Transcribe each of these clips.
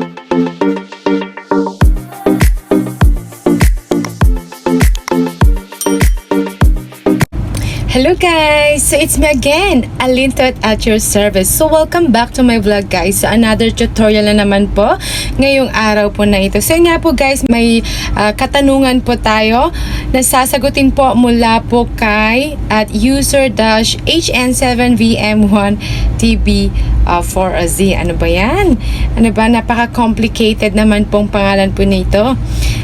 thank you. Guys! So it's me again, Alintot at your service. So welcome back to my vlog guys. So another tutorial na naman po ngayong araw po na ito. So nga po guys, may ah, katanungan po tayo na sasagutin po mula po kay at user-hn7vm1tb4z. Ano ba yan? Ano ba? Napaka-complicated naman pong pangalan po nito.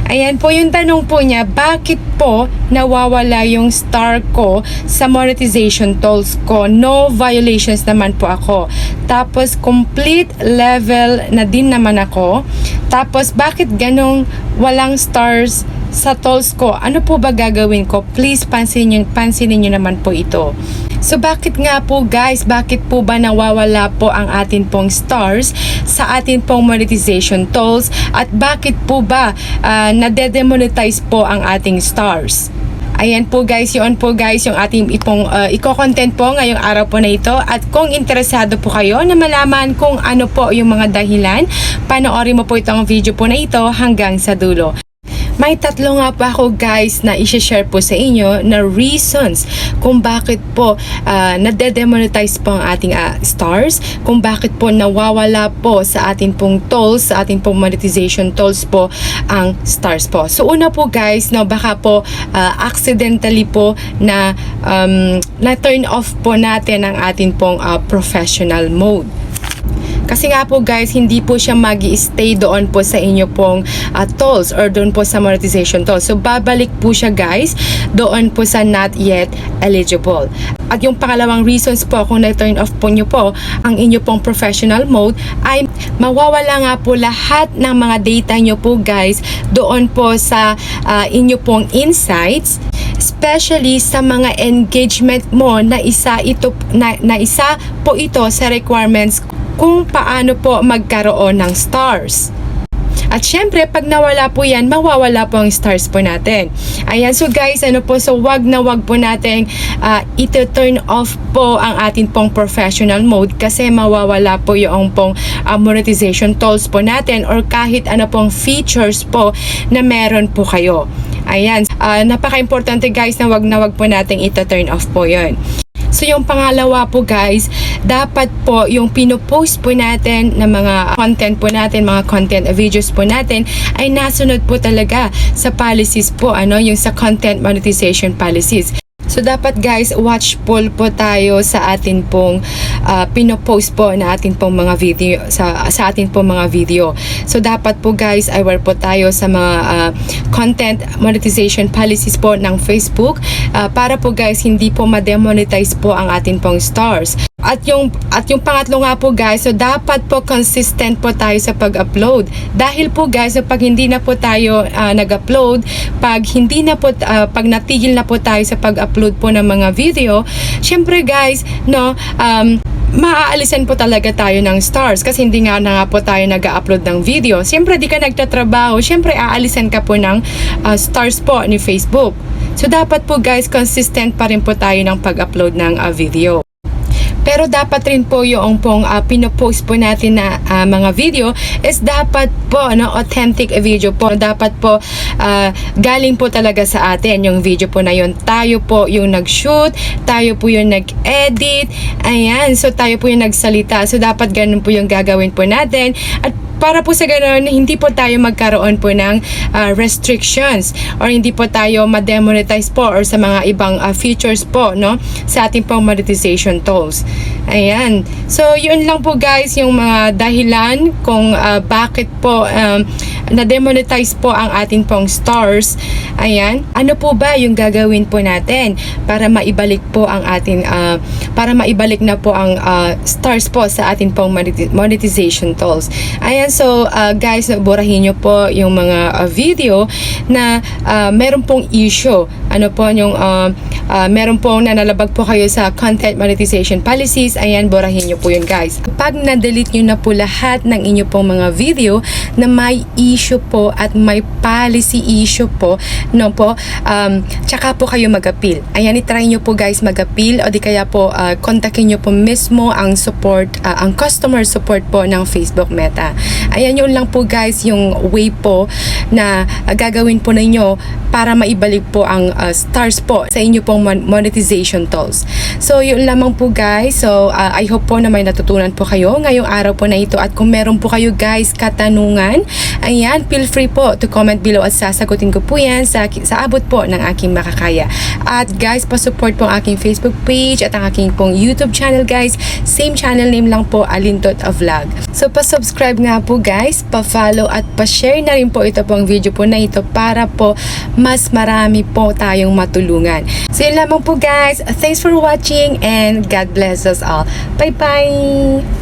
Ayan po yung tanong po niya, bakit po nawawala yung star ko sa monetization tools ko? No violations naman po ako. Tapos complete level na din naman ako. Tapos bakit ganong walang stars sa tolls ko, ano po ba gagawin ko? Please pansinin, pansinin nyo naman po ito. So bakit nga po guys, bakit po ba nawawala po ang atin pong stars sa atin pong monetization tools at bakit po ba uh, nade-demonetize po ang ating stars? Ayan po guys, yun po guys yung ating ipong uh, iko-content po ngayong araw po na ito at kung interesado po kayo na malaman kung ano po yung mga dahilan, panoorin mo po itong video po na ito hanggang sa dulo. May tatlo nga pa ako guys na i-share po sa inyo na reasons kung bakit po uh, nade-demonetize po ang ating uh, stars, kung bakit po nawawala po sa ating pong tolls, sa ating pong monetization tolls po ang stars po. So una po guys, no, baka po uh, accidentally po na um, na turn off po natin ang ating pong uh, professional mode. Kasi nga po guys, hindi po siya mag stay doon po sa inyo pong uh, tolls or doon po sa monetization tolls. So babalik po siya guys doon po sa not yet eligible. At yung pangalawang reasons po kung na-turn off po nyo po ang inyo pong professional mode ay mawawala nga po lahat ng mga data nyo po guys doon po sa uh, inyo pong insights especially sa mga engagement mo na isa ito na, na isa po ito sa requirements kung paano po magkaroon ng stars. At syempre, pag nawala po yan, mawawala po ang stars po natin. Ayan, so guys, ano po, so wag na wag po natin uh, ito turn off po ang atin pong professional mode kasi mawawala po yung pong uh, monetization tools po natin or kahit ano pong features po na meron po kayo. Ayan, uh, napaka-importante guys na wag na wag po natin ito turn off po yon. So yung pangalawa po guys, dapat po yung pinopost po natin na mga content po natin, mga content videos po natin ay nasunod po talaga sa policies po, ano, yung sa content monetization policies. So dapat guys, watchful po tayo sa atin pong uh, pinopost po na atin pong mga video sa sa atin pong mga video. So dapat po guys, aware po tayo sa mga uh, content monetization policies po ng Facebook uh, para po guys hindi po ma-demonetize po ang atin pong stars. At yung at yung pangatlo nga po guys, so dapat po consistent po tayo sa pag-upload. Dahil po guys, so pag hindi na po tayo uh, nag-upload, pag hindi na po uh, pag natigil na po tayo sa pag-upload po ng mga video, syempre guys, no, um maaalisan po talaga tayo ng stars kasi hindi nga na nga po tayo nag-upload ng video. Siyempre, di ka nagtatrabaho, siyempre aalisan ka po ng uh, stars po ni Facebook. So, dapat po guys, consistent pa rin po tayo ng pag-upload ng uh, video. Pero dapat rin po yung pong uh, pinopost po natin na uh, mga video is dapat po no, authentic video po. Dapat po uh, galing po talaga sa atin yung video po na yun. Tayo po yung nag-shoot, tayo po yung nag-edit. Ayan, so tayo po yung nagsalita. So dapat ganun po yung gagawin po natin. At para po sa ganoon, hindi po tayo magkaroon po ng uh, restrictions or hindi po tayo ma-demonetize po or sa mga ibang uh, features po no sa ating pong monetization tools. Ayan. So, yun lang po guys yung mga dahilan kung uh, bakit po um, na-demonetize po ang ating pong stars. Ayan. Ano po ba yung gagawin po natin para maibalik po ang ating uh, para maibalik na po ang uh, stars po sa ating pong monetization tools. Ayan Ayan, so uh, guys, burahin nyo po yung mga uh, video na uh, meron pong issue. Ano po yung uh, uh, meron pong nanalabag po kayo sa content monetization policies. Ayan, burahin nyo po yun guys. Pag na-delete nyo na po lahat ng inyo pong mga video na may issue po at may policy issue po, no po, um, tsaka po kayo mag-appeal. Ayan, itry nyo po guys mag-appeal o di kaya po uh, kontakin nyo po mismo ang support, uh, ang customer support po ng Facebook Meta. Ayan yun lang po guys yung way po na uh, gagawin po ninyo para maibalik po ang uh, stars po sa inyo pong mon- monetization tools. So yun lamang po guys. So uh, I hope po na may natutunan po kayo ngayong araw po na ito at kung meron po kayo guys katanungan, ayan, feel free po to comment below at sasagutin ko po yan sa, sa abot po ng aking makakaya. At guys, pa-support po ang aking Facebook page at ang aking pong YouTube channel guys. Same channel name lang po, Alintot Vlog. So pa-subscribe nga po guys, pa-follow at pa-share na rin po ito pong video po na ito para po mas marami po tayong matulungan. So yun lamang po guys. Thanks for watching and God bless us all. Bye-bye!